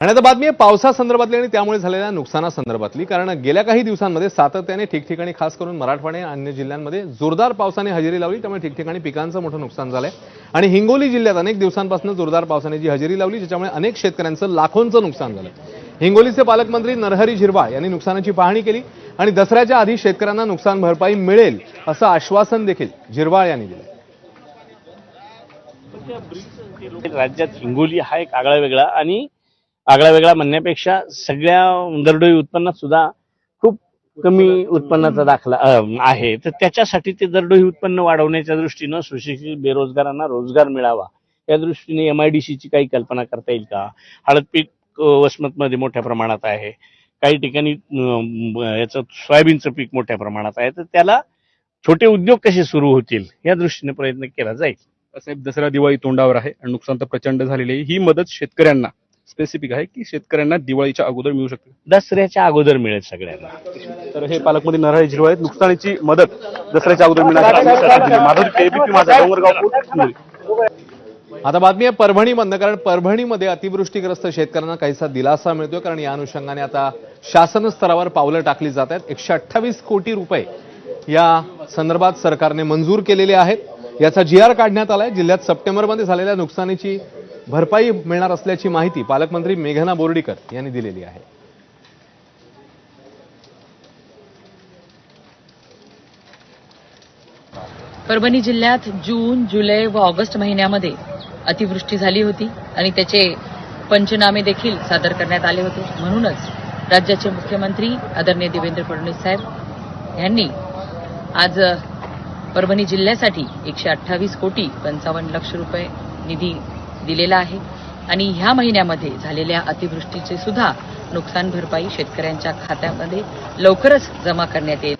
आणि आता बातमी आहे पावसासंदर्भातली आणि त्यामुळे झालेल्या नुकसानासंदर्भातली कारण गेल्या काही दिवसांमध्ये सातत्याने ठिकठिकाणी खास करून मराठवाडे अन्य जिल्ह्यांमध्ये जोरदार पावसाने हजेरी लावली. त्यामुळे ठिकठिकाणी पिकांचं मोठं नुकसान झालंय. आणि हिंगोली जिल्ह्यात अनेक दिवसांपासून जोरदार पावसाने जी हजेरी लावली ज्याच्यामुळे अनेक शेतकऱ्यांचं लाखोंचं नुकसान झालं. हिंगोलीचे पालकमंत्री नरहरी झिरवाळ यांनी नुकसानाची पाहणी केली आणि दसऱ्याच्या आधी शेतकऱ्यांना नुकसान भरपाई मिळेल असं आश्वासन देखील झिरवाळ यांनी दिलं. राज्यात हिंगोली हा एक आगळा वेगळा आणि आगळा वेगळा म्हणण्यापेक्षा सगळ्या दरडोई उत्पन्नात सुद्धा खूप कमी उत्पन्नाचा दाखला आहे. तर त्याच्यासाठी ते दरडोई उत्पन्न वाढवण्याच्या दृष्टीनं सुशिक्षित बेरोजगारांना रोजगार मिळावा. या दृष्टीने एमआयडीसीची काही कल्पना करता येईल का? हळद पीक वसमतमध्ये मोठ्या प्रमाणात आहे. काही ठिकाणी याचं सोयाबीनचं पीक मोठ्या प्रमाणात आहे. तर त्याला छोटे उद्योग कसे सुरू होतील या दृष्टीने प्रयत्न केला जाईल. साहेब दसरा दिवाळी तोंडावर आहे आणि नुकसान तर प्रचंड झालेले आहे. ही मदत शेतकऱ्यांना स्पेसिफिक आहे की शेतकऱ्यांना दिवाळीच्या अगोदर मिळू शकते? दसऱ्याच्या अगोदर मिळेल सगळ्यांना. तर हे पालकमंत्री नरहरी झिरवाळ आहेत नुकसानीची मदत दसऱ्याच्या अगोदर हिंगोली. आता बातमी आहे परभणीमधनं कारण परभणीमध्ये अतिवृष्टीग्रस्त शेतकऱ्यांना काहीसा दिलासा मिळतोय कारण या अनुषंगाने आता शासन स्तरावर पावलं टाकली जात आहेत. एकशे अठ्ठावीस कोटी रुपये या संदर्भात सरकारने मंजूर केलेले आहेत. याचा जी आर काढण्यात आलाय. जिल्ह्यात सप्टेंबरमध्ये झालेल्या नुकसानीची भरपाई मिळणार असल्याची माहिती पालकमंत्री मेघना बोर्डीकर यांनी दिलेली आहे. परभणी जिल्ह्यात जून जुलै व ऑगस्ट महिन्यामध्ये अतिवृष्टी झाली होती आणि त्याचे पंचनामे देखील सादर करण्यात आले होते. म्हणूनच राज्याचे मुख्यमंत्री आदरणीय देवेंद्र फडणवीस साहेब यांनी आज परभणी जिल्ह्यासाठी एकशे अठ्ठावीस कोटी पंचावन्न लक्ष रुपये निधी दिलेला आहे. आणि ह्या महिन्यामध्ये झालेल्या अतिवृष्टीचे सुद्धा नुकसान भरपाई शेतकऱ्यांच्या खात्यामध्ये लवकरच जमा करण्यात येईल.